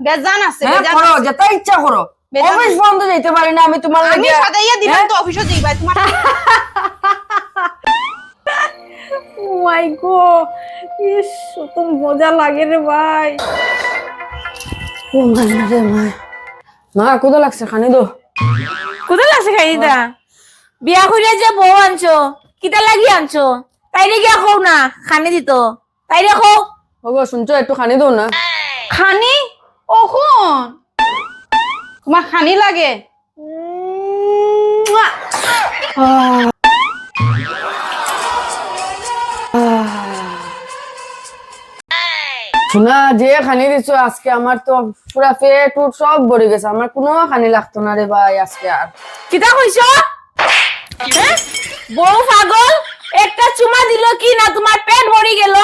বেজান আছে হ্যাঁ করো। যেটা ইচ্ছা করো। অফিস বন্ধ যেতে পারি না আমি তোমার আমি সাদাইয়া দিলাম হ্যাঁ? তো অফিসে যাইবা তোমার মাই গো ইস কত মজা লাগে রে ভাই। ও মা রে মা মা কোথা লাগছে? খানি দো। কোথায় লাগছে খাইদা বিয়া করিয়া যে বউ আনছো কিতা লাগি আনছো? তাইরে গিয়া কও না খানি দিত। তাইরে কও। ওগো শুনছো একটু খানি দো না। খানি? অখন তোমার খানি লাগে? শোনা যে খানি দিছো আজকে আমার তো পুরা পেট উট সব ভরে গেছে। আমার কোনো খানি লাগতো না রে ভাই আজকে আর। কিতা কইছো? হ্যাঁ? বউ পাগল একটা চুমা দিল কি না তোমার পেট ভরি গেল?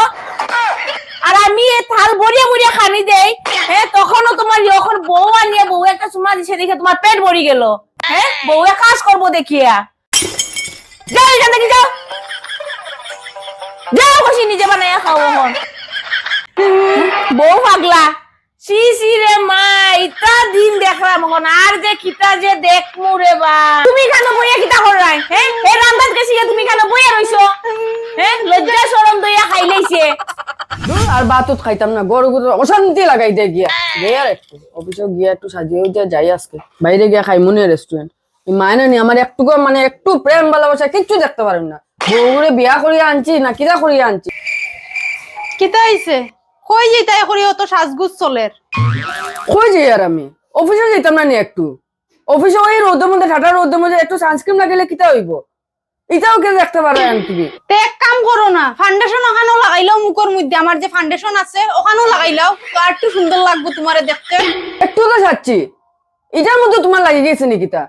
আর আমি এ থাল ভরিয়া ভরিয়া খানি দেই হ্যাঁ তখনও তোমার যখন বউ আনিয়ে, বউ একটা চুমা দিছে, দেখে তোমার পেট ভরি গেল। হ্যাঁ বউয়ে কাজ করব দেখিয়া যাও এখান থেকে যাও। যাও বসি, নিজে বানাইয়া খাও এখন। বউ পাগলা। সি সি রে মা, ইতা দিন দেখলাম এখন, আর যে কিতা যে দেখমু রে বা তুমি কেন বইয়া কিতা করাই হ্যাঁ এ রান্দাত গেছি তুমি কেন বইয়া রইছো হ্যাঁ লজ্জা শরম দইয়া খাইলেইছে ধুর, আর বাতুত খাইতাম না গরু গরু অশান্তি লাগাই দে গিয়া আর একটু অফিসে গিয়া একটু সাজিয়ে উঠিয়ে যাই আজকে। বাইরে গিয়া খাই মনে রেস্টুরেন্ট মায়না নি আমার একটু মানে একটু প্রেম ভালোবাসা কিচ্ছু দেখতে পারেন না। বউরে বিয়া করিয়া আনছি না কিরা করিয়া আনছি। কিতা হইছে কই যেতাই করি অত সাজগুজ চলের কই যাই আর আমি? অফিসে যাইতাম না নি একটু। অফিসে ওই রোদের মধ্যে ঠাটা রোদের মধ্যে একটু সানস্ক্রিন লাগাইলে কিতা হইব? এটাও কে দেখতে পারে তুমি তে। এক কাম করো না ফাউন্ডেশন ওখানেও লাগাইলাও মুখের মধ্যে আমার যে ফাউন্ডেশন আছে ওখানেও লাগাইলাও আর একটু সুন্দর লাগবে তোমারে দেখতে। একটু তো চাচ্ছি এটার মধ্যে তোমার লাগি গেছে নাকি তা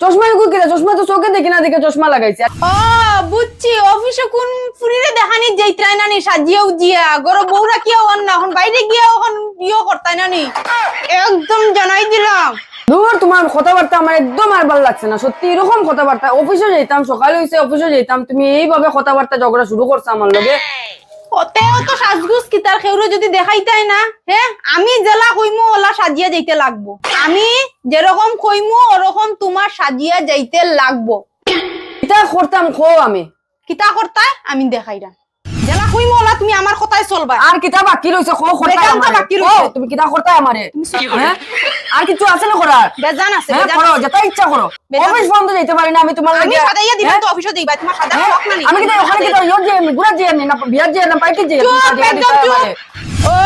চশমা কই কিনা চশমা তো চোখে দেখি না দেখে চশমা লাগাইছে। ও বুঝছি অফিসে কোন ফুরিরে দেখানি যাইত্রাই না নি সাজিয়া উজিয়া গরো বউরা কি হন না এখন বাইরে গিয়া এখন বিয়ে করতাই না নি। একদম জানাই দিলাম। দূর তোমার কথাবার্তা আমার একদম আর ভালো লাগছে না। সত্যি এরকম কথাবার্তা। অফিসে যেতাম সকালে হইছে অফিসে যেতাম। তুমি এইভাবে কথাবার্তা ঝগড়া শুরু করছ আমার লগে। ওতেও তো সাজগুজ কিতার খেউরে যদি দেখাইতাই না? হ্যাঁ আমি জেলা কইমু ওলা সাজিয়া যাইতে লাগবো। আমি যেরকম কইমু ওরকম তোমার সাজিয়া যাইতে লাগবো। এটা করতাম খো আমি? কিতা করতাই আমি দেখাইরা জেলা কইমু ওলা তুমি আমার কথাই চলবা। আর কিতা বাকি রইছে? বেদান্ত বাকি রইছে। তুমি কিতা করতাই আমারে আর কিছু আছে না করার বেজান আছে করো যেটা ইচ্ছা করো অফিস বন্ধ পারি না আমি তোমার আমি সাদাইয়া? তো অফিসে দিবা। তোমার সাদা? না আমি কিতা ওখানে কিতা ইয়র গুড়া না বিয়ার না পাইতে। ও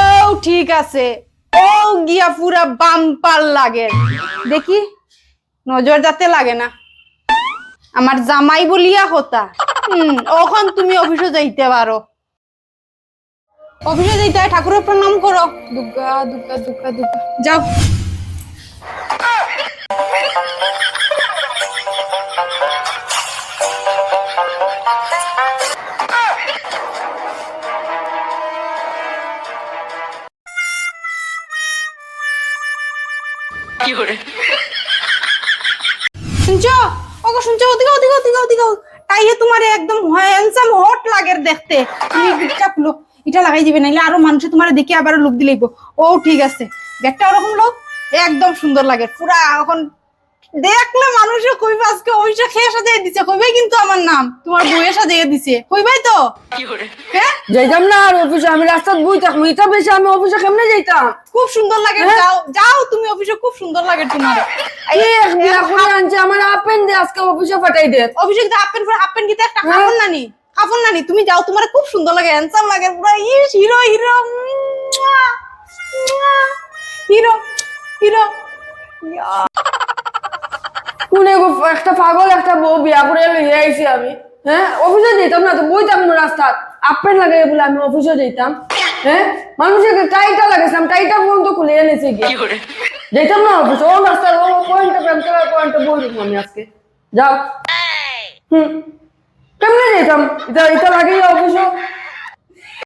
ঠিক আছে। ও গিয়া পুরা বাম্পার লাগে। দেখি নজর যাতে লাগে না। আমার জামাই বলিয়া হুম ওখন তুমি অফিসে যাইতে পারো অফিসে যাইতে হয়, ঠাকুরের প্রণাম করো। দুর্গা দুর্গা দুর্গা দুর্গা যাও। শুনছো? ওগো শুনছো? ওদিকে ওদিকে ওদিকে ওদিকে। তাইয়ে তোমার একদম হ্যান্ডসাম হট লাগের দেখতে। তুমি এটা লাগাই দিবে নাইলে আরও মানুষে তোমার দেখে আবার লোক দিলেইব ও ঠিক আছে। ব্যাগটা ওরকম লোক একদম সুন্দর লাগে। পুরা এখন দেখলে মানুষে কইবে আজকে ওইটা খেয়ে সাজিয়ে দিছে। কইবাই কিন্তু আমার নাম। তোমার বইয়ে সাজিয়ে দিছে। কইবাই তো? হ্যাঁ যাইতাম না আর অফিসে আমি রাস্তাত বই থাকব। এটা বেশি আমি অফিসে কেমনে যাইতাম? খুব সুন্দর লাগে। হ্যাঁ? যাও যাও তুমি অফিসে খুব সুন্দর লাগে তোমার। আমার আপেন দে আজকে অফিসে পাঠাই দে। পরে হাফ প্যান্ট কিতে একটা হ্যাঁ। কাপড় নানি। কাপড় নানি তুমি যাও তোমার খুব সুন্দর লাগে হ্যান্ডসাম লাগে পুরো ইস হিরো হিরো হিরো হিরো। কোনে গো একটা পাগল একটা বউ বিয়া করে লইয়া আইছি আমি। হ্যাঁ? অফিসে যেতাম না তো বই থাকব রাস্তাত আপেন লাগাই বলে আমি অফিসে যেতাম হ্যাঁ? মানুষের টাইটা লাগাইছিলাম টাইটা পর্যন্ত খুলে এনেছে গিয়ে। যেতাম না অফিসে ও রাস্তার ও পয়েন্টে প্যান্টে পয়েন্টে বই আমি আজকে। যাও। হুম। কেমনে যেতাম এটা এটা লাগে অফিসে